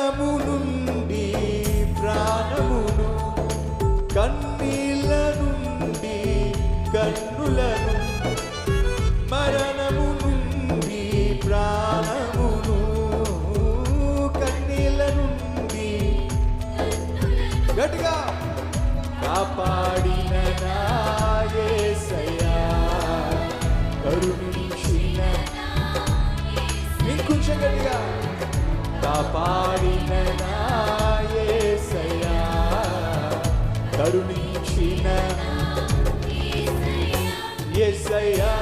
namu కాపాడిన నా యేసయ్యా కరుణించిన యేసయ్యా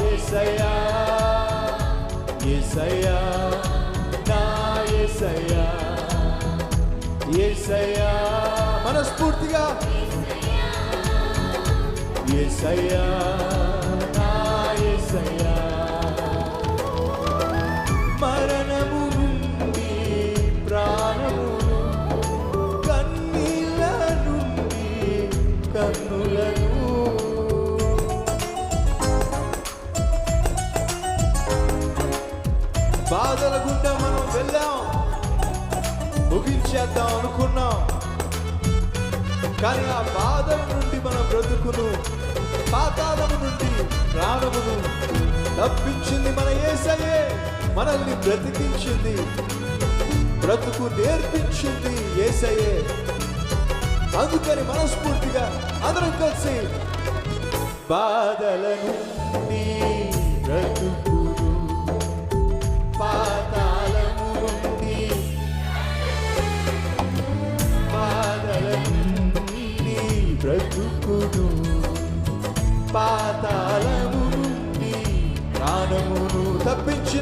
యేసయ్యా యేసయ్యా నా యేసయ్యా మనస్ఫూర్తిగా. యేసయ్యా బాధల గుండా మనం వెళ్ళాం. ముగించేద్దాం అనుకున్నాం. కానీ ఆ బాధల నుండి మన బ్రతుకును పాతాళము నుండి ప్రాణమును తప్పించింది మన ఏసయే మనల్ని బ్రతికించింది బ్రతుకు నేర్పించింది ఏసయే అందుకని మనస్ఫూర్తిగా అందరం కలిసి బాధల నుండి బ్రతుకు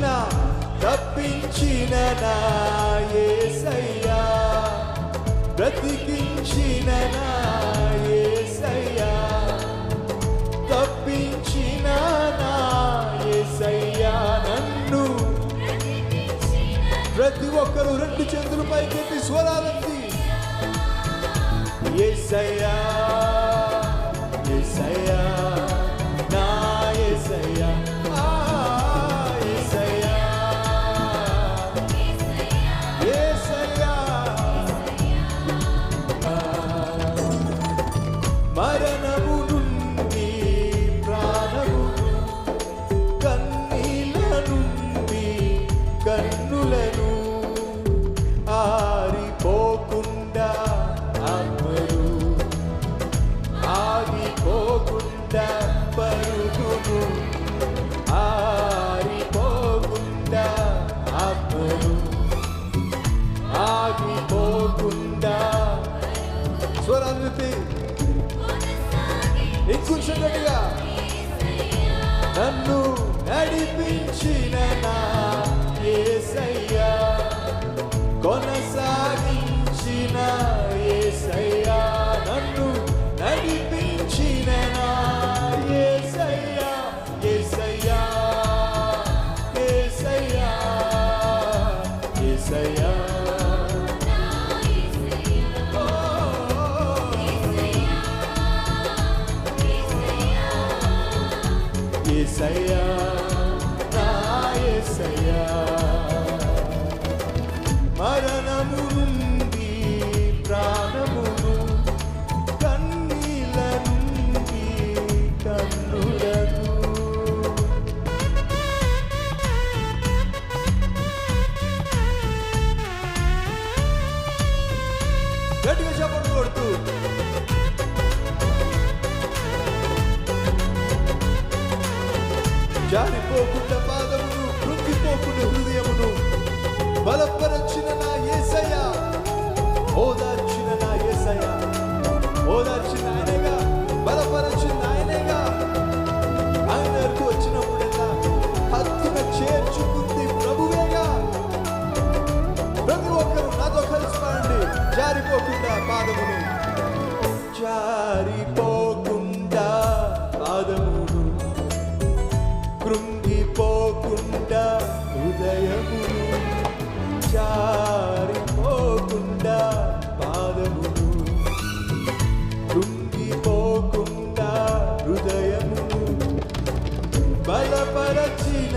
తప్పించిన తప్పించిన నా బ్రతికించిన నాయసయ్యా తప్పించిన నాయసయ్యా నన్ను ప్రతి ఒక్కరూ రెండు చేతులు పైకెత్తి స్వరాలంది ఏసయ్యా కన్నులను ఆరిపోకుండా అమ్మరు ఆగిపోకుండా పరుగును ఆరిపోకుండా అమ్మరు ఆగిపోకుండా స్వరాన్ని ఇంకొంచెం గట్టిగా నన్ను నడిపించిన నా కొనసాగించిన ఏసయ్యా నన్ను నడిపించిన ఏసయ్యా ఏసయ్యా ఏసయ్యా ఏసయ్యా జారిపోకుండా పాదమును కృంగిపోకుండా హృదయమును బలపరచిన నా యేసయ్య ఓదార్చిన నా యేసయ్య ఓదార్చిన ఆయనగా బలపరచిన కృంగిపోకుండా హృదయమును జారిపోకుండా పాదమును కృంగిపోకుండా హృదయమును బలపరచిన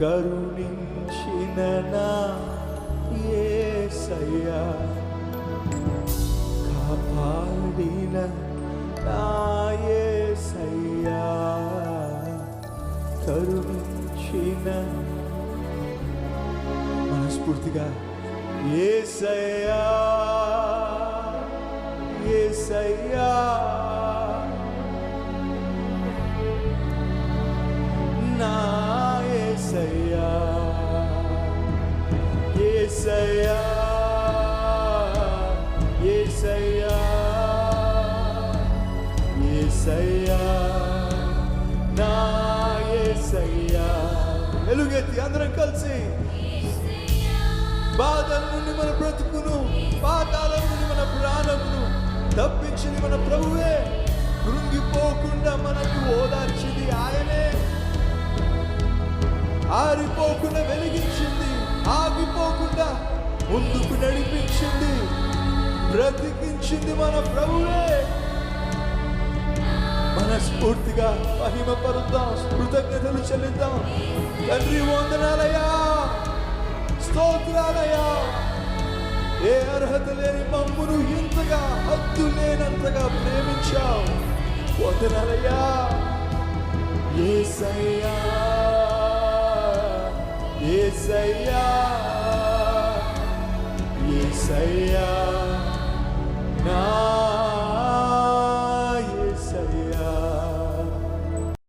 కరుణించిన నా యేసయ్యా కాపాడిన నాయసయ్యా కరుణించిన మనస్ఫూర్తిగా ఏసయ్యా ఏసయ్యా. ఎలుగెత్తి అందరం కలిసి బాధల నుండి మన బ్రతుకును పాతాల నుండి మన ప్రాణమును తప్పించింది మన ప్రభువే. కృంగిపోకుండా మనకు ఓదార్చింది ఆయనే. ఆరిపోకుండా వెలిగించింది ఆగిపోకుండా ముందుకు నడిపించింది బ్రతికించింది మన ప్రభువే. మనస్ఫూర్తిగా మహిమ పరుద్దాం కృతజ్ఞతలు చెల్లిద్దాం. తండ్రి వందనాలయా స్తోత్రాలయా ఏ అర్హత లేని మమ్మును ఇంతగా హద్దు లేనంతగా ప్రేమించావు. వందనాలయ్యా. ఏసయ్యా. ఏసయ్యా. ఏసయ్యా.